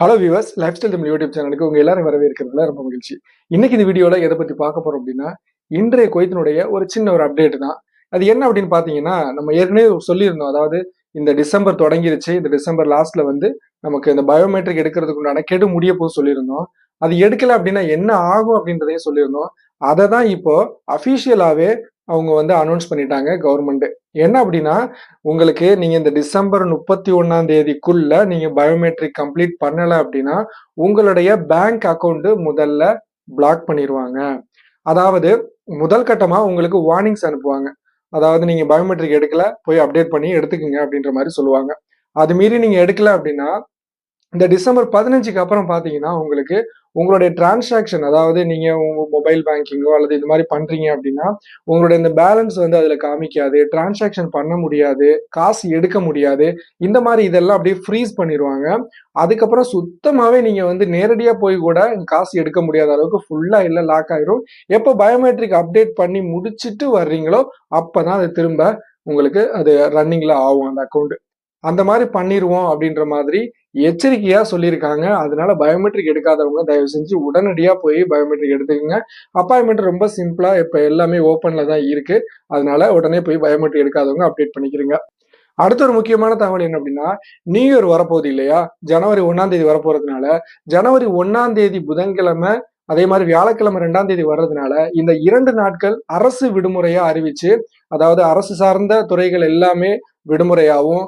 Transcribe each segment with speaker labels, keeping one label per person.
Speaker 1: Hello viewers lifestyle Tamil YouTube சேனலுக்கு உங்க எல்லாரும் வரவேற்கிறதுல ரொம்ப மகிழ்ச்சி. இன்னைக்கு இந்த வீடியோல எதை பத்தி பார்க்க போறோம் அப்படின்னா இன்றைய குவைத்தினுடைய ஒரு சின்ன ஒரு அப்டேட் தான். அது என்ன அப்படின்னு பாத்தீங்கன்னா நம்ம ஏற்கனவே சொல்லியிருந்தோம். அதாவது இந்த டிசம்பர் தொடங்கிருச்சு. இந்த டிசம்பர் லாஸ்ட்ல வந்து நமக்கு இந்த பயோமெட்ரிக் எடுக்கிறதுக்கு உண்டான கெடு முடிய போது சொல்லியிருந்தோம். அது எடுக்கல அப்படின்னா என்ன ஆகும் அப்படின்றதையும் சொல்லியிருந்தோம். அதை தான் இப்போ அஃபீஷியலாகவே அவங்க வந்து அனௌன்ஸ் பண்ணிட்டாங்க கவர்மெண்ட் என்ன அப்படின்னா உங்களுக்கு நீங்க இந்த டிசம்பர் முப்பத்தி ஒன்னாம் தேதிக்குள்ள நீங்க பயோமெட்ரிக் கம்ப்ளீட் பண்ணல அப்படின்னா உங்களுடைய பேங்க் அக்கௌண்ட் முதல்ல பிளாக் பண்ணிடுவாங்க அதாவது முதல் கட்டமா உங்களுக்கு வார்னிங்ஸ் அனுப்புவாங்க. அதாவது நீங்க பயோமெட்ரிக் எடுக்கல போய் அப்டேட் பண்ணி எடுத்துக்கங்க அப்படின்ற மாதிரி சொல்லுவாங்க. அது மீறி நீங்க எடுக்கல அப்படின்னா இந்த டிசம்பர் பதினஞ்சுக்கு அப்புறம் பார்த்தீங்கன்னா உங்களுக்கு உங்களுடைய டிரான்சாக்ஷன் அதாவது நீங்க உங்க மொபைல் பேங்கிங்கோ அல்லது இது மாதிரி பண்றீங்க அப்படின்னா உங்களுடைய இந்த பேலன்ஸ் வந்து அதுல காமிக்காது டிரான்சாக்ஷன் பண்ண முடியாது காசு எடுக்க முடியாது. இந்த மாதிரி இதெல்லாம் அப்படியே ஃப்ரீஸ் பண்ணிடுவாங்க. அதுக்கப்புறம் சுத்தமாவே நீங்க வந்து நேரடியா போய் கூட காசு எடுக்க முடியாத அளவுக்கு ஃபுல்லா இல்லை லாக் ஆயிரும். எப்போ பயோமெட்ரிக் அப்டேட் பண்ணி முடிச்சிட்டு வர்றீங்களோ அப்பதான் அது திரும்ப உங்களுக்கு அது ரன்னிங்ல ஆகும் அந்த அக்கௌண்ட் அந்த மாதிரி பண்ணிடுவோம் அப்படின்ற மாதிரி எச்சரிக்கையா சொல்லியிருக்காங்க. அதனால பயோமெட்ரிக் எடுக்காதவங்க தயவு செஞ்சு உடனடியா போய் பயோமெட்ரிக் எடுத்துக்கோங்க. அப்பாயின்மெண்ட் ரொம்ப சிம்பிளா இப்ப எல்லாமே ஓப்பன்ல தான் இருக்கு. அதனால உடனே போய் பயோமெட்ரிக் எடுக்காதவங்க அப்டேட் பண்ணிக்கிறீங்க. அடுத்த ஒரு முக்கியமான தகவல் என்ன அப்படின்னா நியூ இயர் வரப்போகுது இல்லையா? ஜனவரி ஒன்னாம் தேதி வரப்போறதுனால ஜனவரி ஒன்னாம் தேதி புதன்கிழமை அதே மாதிரி வியாழக்கிழமை ரெண்டாம் தேதி வர்றதுனால இந்த இரண்டு நாட்கள் அரசு விடுமுறையா அறிவிச்சு அதாவது அரசு சார்ந்த துறைகள் எல்லாமே விடுமுறையாகவும்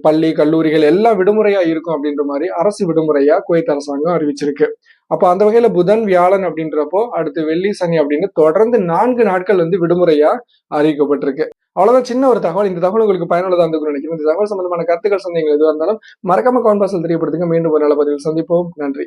Speaker 1: பள்ளி கல்லூரிகள் எல்லாம் விடுமுறையா இருக்கும் அப்படின்ற மாதிரி அரசு விடுமுறையா குவைத் அரசாங்கம் அறிவிச்சிருக்கு. அப்போ அந்த வகையில புதன் வியாழன் அப்படின்றப்போ அடுத்து வெள்ளி சனி அப்படின்னு தொடர்ந்து நான்கு நாட்கள் வந்து விடுமுறையா அறிவிக்கப்பட்டிருக்கு. அவ்வளவுதான். சின்ன ஒரு தகவல். இந்த தகவல் உங்களுக்கு பயனுள்ளதா இருந்து நினைக்கிறேன். இந்த தகவல் சம்பந்தமான கருத்துக்கள் சந்தேகங்கள் எதுவாக இருந்தாலும் மறக்காம கான்பாசல் தெரியப்படுத்துங்க. மீண்டும் ஒரு நல்ல பதிவில் சந்திப்போம். நன்றி.